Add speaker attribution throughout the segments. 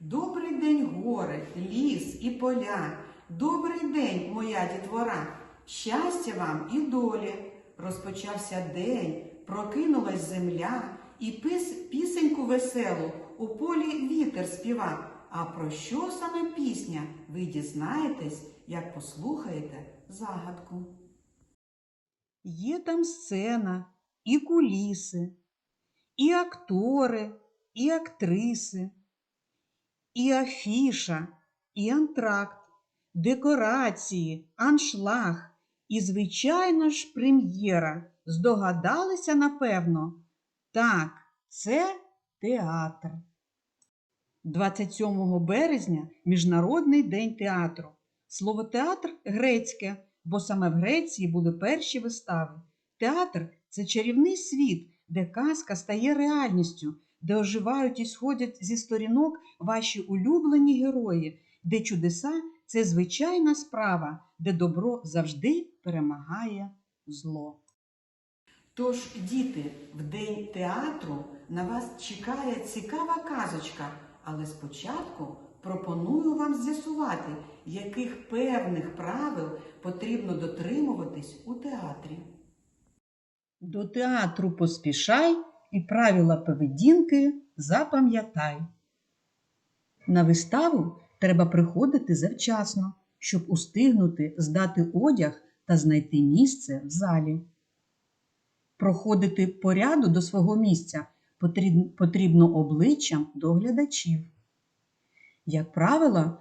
Speaker 1: Добрий день, гори, ліс і поля. Добрий день, моя дітвора. Щастя вам і долі. Розпочався день, прокинулась земля, і пис, пісеньку веселу у полі вітер співа. А про що саме пісня? Ви дізнаєтесь, як послухаєте загадку. Є там сцена, і куліси, і актори, і актриси, і афіша, і антракт, декорації, аншлаг і, звичайно ж, прем'єра. Здогадалися, напевно? Так, це театр. 27 березня Міжнародний день театру. Слово театр грецьке, бо саме в Греції були перші вистави. Театр це чарівний світ, де казка стає реальністю, де оживають і сходять зі сторінок ваші улюблені герої, де чудеса це звичайна справа, де добро завжди перемагає зло. Тож, діти, в день театру на вас чекає цікава казочка, але спочатку пропоную вам з'ясувати, яких певних правил потрібно дотримуватись у театрі. До театру поспішай і правила поведінки запам'ятай. На виставу треба приходити завчасно, щоб устигнути здати одяг та знайти місце в залі. Проходити по ряду до свого місця потрібно обличчям до глядачів. Як правило,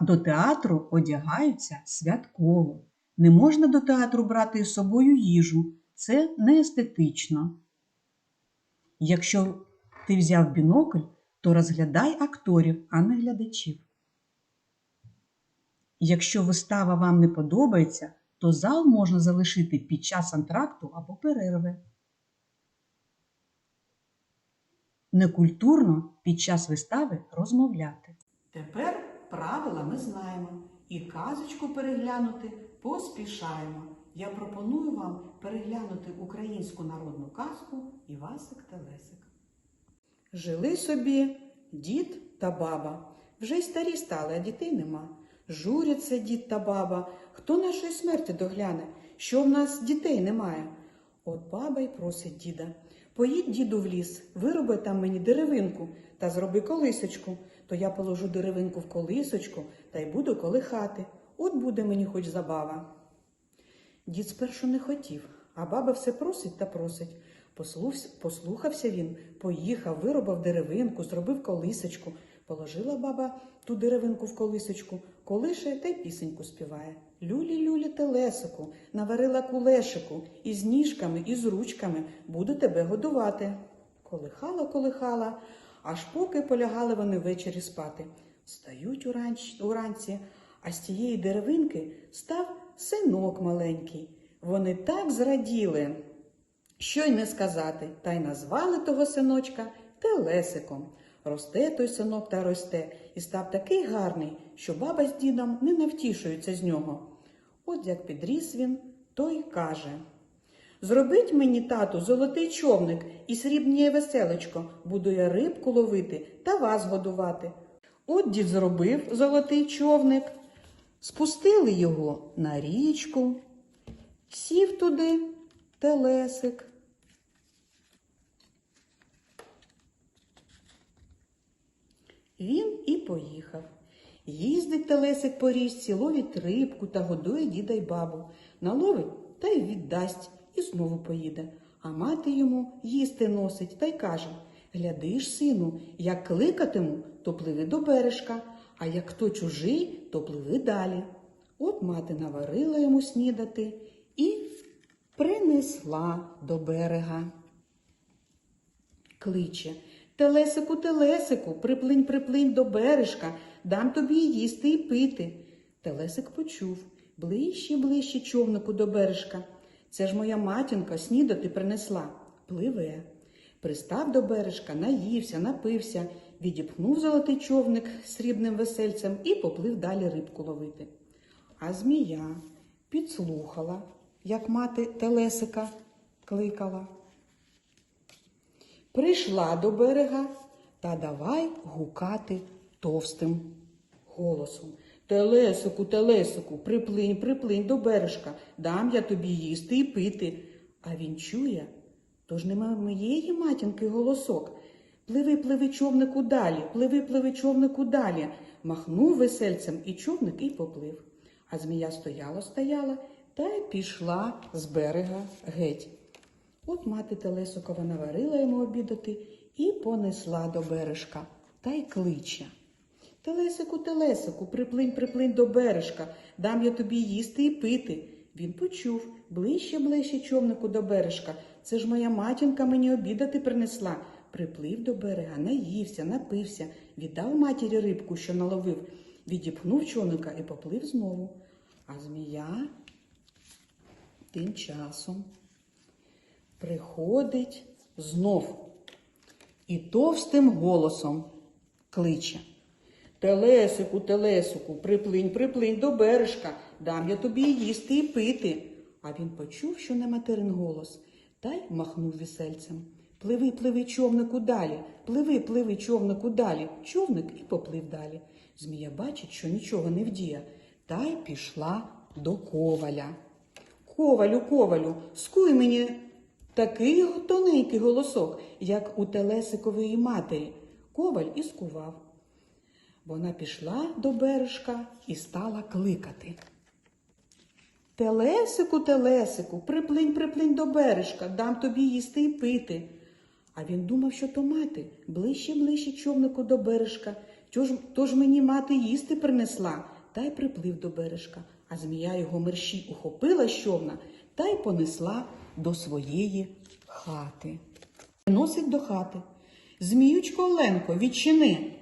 Speaker 1: до театру одягаються святково. Не можна до театру брати з собою їжу, це не естетично. Якщо ти взяв бінокль, то розглядай акторів, а не глядачів. Якщо вистава вам не подобається, то зал можна залишити під час антракту або перерви. Некультурно під час вистави розмовляти. Тепер правила ми знаємо і казочку переглянути поспішаємо. Я пропоную вам переглянути українську народну казку Івасик Телесик. Жили собі дід та баба. Вже й старі стали, а дітей нема. Журяться дід та баба. Хто нашої смерті догляне, що в нас дітей немає? От баба й просить діда. Поїдь, діду, в ліс, вироби там мені деревинку та зроби колисочку. То я положу деревинку в колисочку та й буду колихати. От буде мені хоч забава. Дід спершу не хотів, а баба все просить та просить. Послухався, він, поїхав, виробив деревинку, зробив колисочку. Положила баба ту деревинку в колисочку, колише та й пісеньку співає. Люлі, люлі, телесику, наварила кулешику, і з ніжками, і з ручками буду тебе годувати. Колихала, колихала, аж поки полягали вони ввечері спати. Встають уранч, уранці, а з тієї деревинки став синок маленький. Вони так зраділи, що й не сказати, та й назвали того синочка Телесиком. Росте той синок та росте, і став такий гарний, що баба з дідом не навтішуються з нього. От як підріс він, той каже. Зробіть мені, тату, золотий човник і срібніє веселечко, буду я рибку ловити та вас годувати. От дід зробив золотий човник, спустили його на річку, сів туди телесик. Він і поїхав. Їздить телесик по річці, ловить рибку та годує діда й бабу. Наловить та й віддасть, і знову поїде. А мати йому їсти носить та й каже Гляди ж, сину, як кликатиму, то пливи до бережка, а як хто чужий, то пливи далі. От мати наварила йому снідати і принесла до берега кличе. Телесику, телесику, приплинь, приплинь до бережка, дам тобі їсти і пити. Телесик почув ближче, ближче човнику до бережка. Це ж моя матінка снідати принесла. Пливе. Пристав до бережка, наївся, напився, відіпхнув золотий човник срібним весельцем і поплив далі рибку ловити. А змія підслухала, як мати Телесика кликала. Прийшла до берега та давай гукати товстим голосом. Телесику, телесику, приплинь, приплинь до бережка, дам я тобі їсти і пити. А він чує, тож нема моєї матінки голосок. Пливи, пливи, човнику далі, пливи, пливи, човнику далі. Махнув весельцем і човник і поплив. А змія стояла, стояла та й пішла з берега геть. От мати Телесикова наварила йому обідати і понесла до бережка та й кличе. Телесику, телесику, приплинь, приплинь до бережка, дам я тобі їсти і пити. Він почув ближче, ближче човнику до бережка. Це ж моя матінка мені обідати принесла. Приплив до берега, наївся, напився, віддав матері рибку, що наловив, відіпхнув човника і поплив знову. А змія тим часом приходить знов і товстим голосом кличе. Телесику, телесику, приплинь, приплинь до бережка, дам я тобі їсти і пити. А він почув, що не материн голос, та й махнув вісельцем. Пливи, пливи, човнику далі, пливи, пливи, човнику далі. Човник і поплив далі. Змія бачить, що нічого не вдіє, та й пішла до коваля. Ковалю, ковалю, скуй мені такий тоненький голосок, як у Телесикової матері. Коваль і скував. Вона пішла до бережка і стала кликати. Телесику, телесику, приплинь, приплинь до бережка, дам тобі їсти і пити. А він думав, що то мати, ближче, ближче човнику до бережка. Тож, тож мені мати їсти принесла, та й приплив до бережка. А змія його мерщій ухопила човна та й понесла до своєї хати. Носить до хати. Зміючко Оленко, відчини.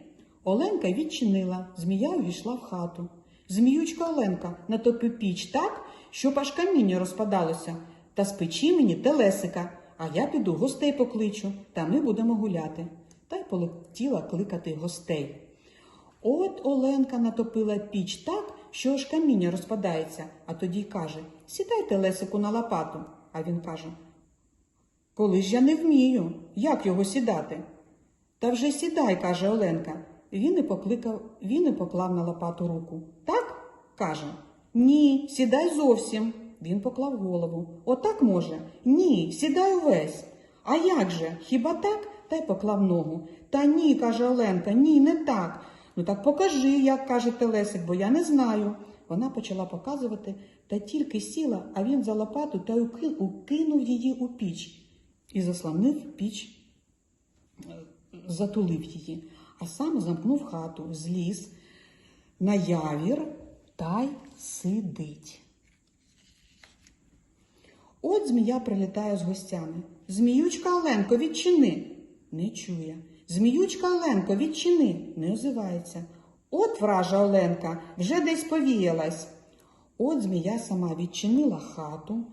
Speaker 1: Оленка відчинила, змія увійшла в хату. Зміючка Оленка, натопи піч так, щоб аж каміння розпадалося, та спечи мені телесика, а я піду гостей покличу, та ми будемо гуляти. Та й полетіла кликати гостей. От Оленка натопила піч так, що аж каміння розпадається, а тоді й каже Сідай телесику на лопату. А він каже Коли ж я не вмію, як його сідати? Та вже сідай, каже Оленка. Він і покликав, він і поклав на лопату руку. Так? каже. Ні, сідай зовсім. Він поклав голову. Отак може? Ні, сідай увесь. А як же? Хіба так? Та й поклав ногу. Та ні, каже Оленка, ні, не так. Ну так покажи, як каже Телесик, бо я не знаю. Вона почала показувати, та тільки сіла, а він за лопату та укинув її у піч і заслонив піч затулив її, а сам замкнув хату, зліз на явір та й сидить. От змія прилітає з гостями. Зміючка Оленко, відчини. Не чує. Зміючка Оленко, відчини. Не озивається. От вража Оленка, вже десь повіялась. От змія сама відчинила хату,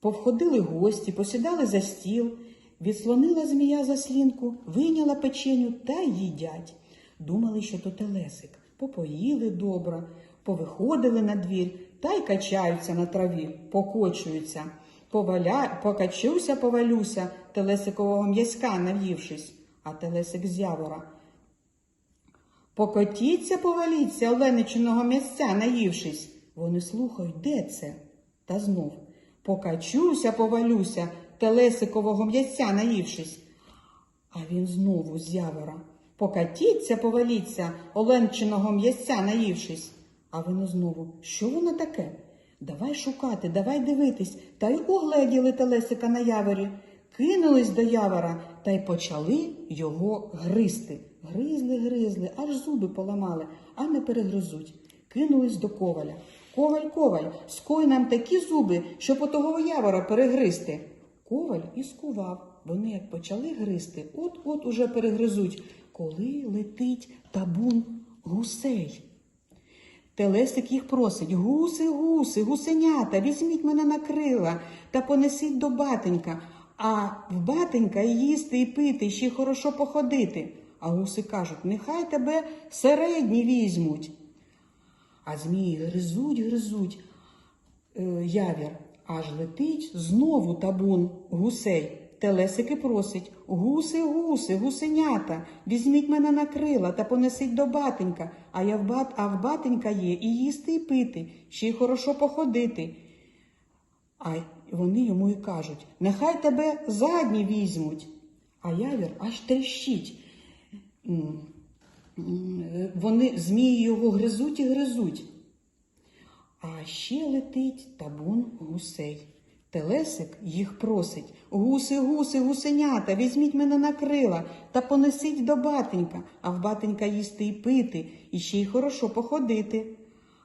Speaker 1: повходили гості, посідали за стіл, відслонила змія заслінку, вийняла печеню та їдять. Думали, що то телесик. Попоїли добре, повиходили на двір та й качаються на траві, покочуються. Поваля... Покачуся, повалюся, телесикового м'язка навівшись, а телесик з явора. Покотіться, поваліться, оленичиного місця, наївшись. Вони слухають, де це? Та знов. Покачуся, повалюся, телесикового м'ясця наївшись. А він знову з явора. Покатіться, поваліться, оленчиного м'ясця наївшись. А воно знову, що воно таке? Давай шукати, давай дивитись, та й угледіли телесика на яворі. Кинулись до явора та й почали його гризти. Гризли, гризли, аж зуби поламали, а не перегризуть. Кинулись до коваля. Коваль, коваль, ской нам такі зуби, щоб отого явора перегризти. Коваль і скував. Вони як почали гризти, от-от уже перегризуть, коли летить табун гусей. Телесик їх просить гуси, гуси, гусенята, візьміть мене на крила та понесіть до батенька, а в батенька їсти, і пити, ще й хорошо походити. А гуси кажуть, нехай тебе середні візьмуть. А змії гризуть, гризуть е, явір, аж летить знову табун гусей Телесики просить гуси, гуси, гусенята, візьміть мене на крила та понесіть до батенька, а я в бат, а в батенька є і їсти, і пити, ще й хорошо походити. А вони йому і кажуть: нехай тебе задні візьмуть. А явір аж м, Вони змії його гризуть і гризуть. А ще летить табун гусей. Телесик їх просить гуси, гуси, гусенята, візьміть мене на крила та понесіть до батенька, а в батенька їсти і пити, і ще й хорошо походити.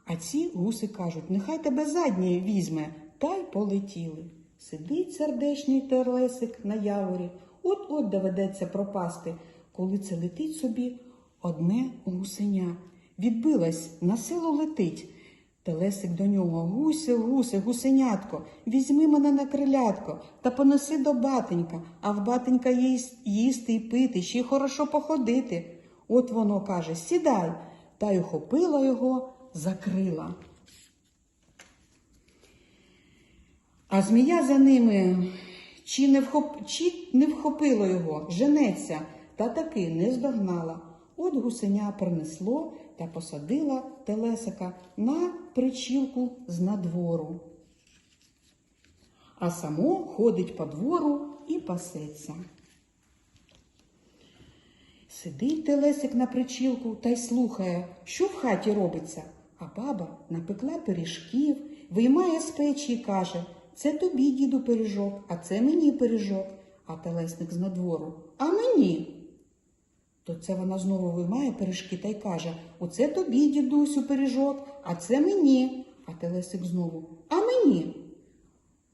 Speaker 1: А ці гуси кажуть, нехай тебе заднє візьме, та й полетіли. Сидить сердешний телесик на яворі, от-от доведеться пропасти, коли це летить собі одне гусеня. Відбилась, на силу летить. Телесик до нього гуси, гуси, гусенятко, візьми мене на крилятко та понеси до батенька, а в батенька їсть, їсти і пити, ще й хорошо походити. От воно каже сідай, та й охопила його, закрила. А змія за ними чи не, вхоп... чи не вхопило його, женеться, та таки не здогнала. От гусеня принесло та посадила телесика на причілку з надвору. А само ходить по двору і пасеться. Сидить телесик на причілку та й слухає, що в хаті робиться. А баба напекла пиріжків, виймає з печі і каже, це тобі, діду, пиріжок, а це мені пиріжок. А телесник з надвору, а мені. То це вона знову виймає пиріжки та й каже, оце тобі, дідусю, пиріжок, а це мені. А телесик знову, а мені.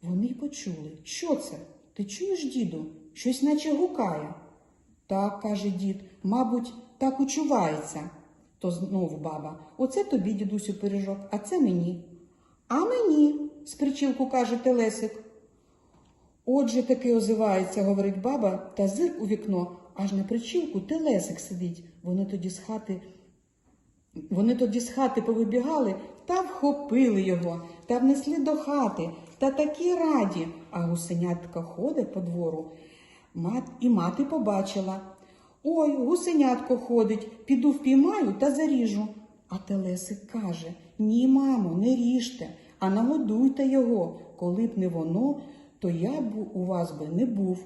Speaker 1: Вони й почули. Що це? Ти чуєш, діду? Щось наче гукає. Так, каже дід, мабуть, так учувається. То знову баба, оце тобі, дідусю, пиріжок, а це мені. А мені, з причілку каже Телесик. Отже таки озивається, говорить баба, та зир у вікно, аж на причілку Телесик сидить. Вони тоді з хати вони тоді з хати повибігали та вхопили його, та внесли до хати, та такі раді. А гусенятка ходить по двору. Мат, і мати побачила. Ой, гусенятко ходить, піду впіймаю та заріжу. А Телесик каже: Ні, мамо, не ріжте, а нагодуйте його. Коли б не воно, то я б у вас би не був.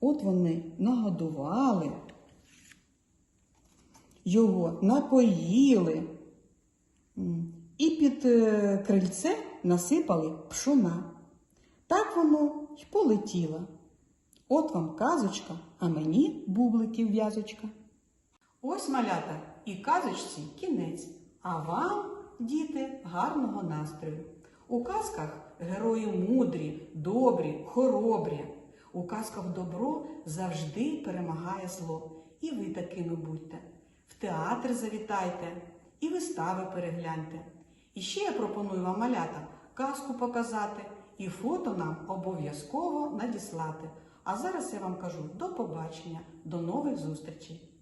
Speaker 1: От вони нагодували його напоїли і під е, крильце насипали пшона. Так воно й полетіло. От вам казочка, а мені бубликів в'язочка. Ось малята і казочці кінець. А вам, діти, гарного настрою. У казках герої мудрі, добрі, хоробрі. У казках добро завжди перемагає зло. І ви такими будьте. В театр завітайте і вистави перегляньте. І ще я пропоную вам малята казку показати і фото нам обов'язково надіслати. А зараз я вам кажу до побачення, до нових зустрічей!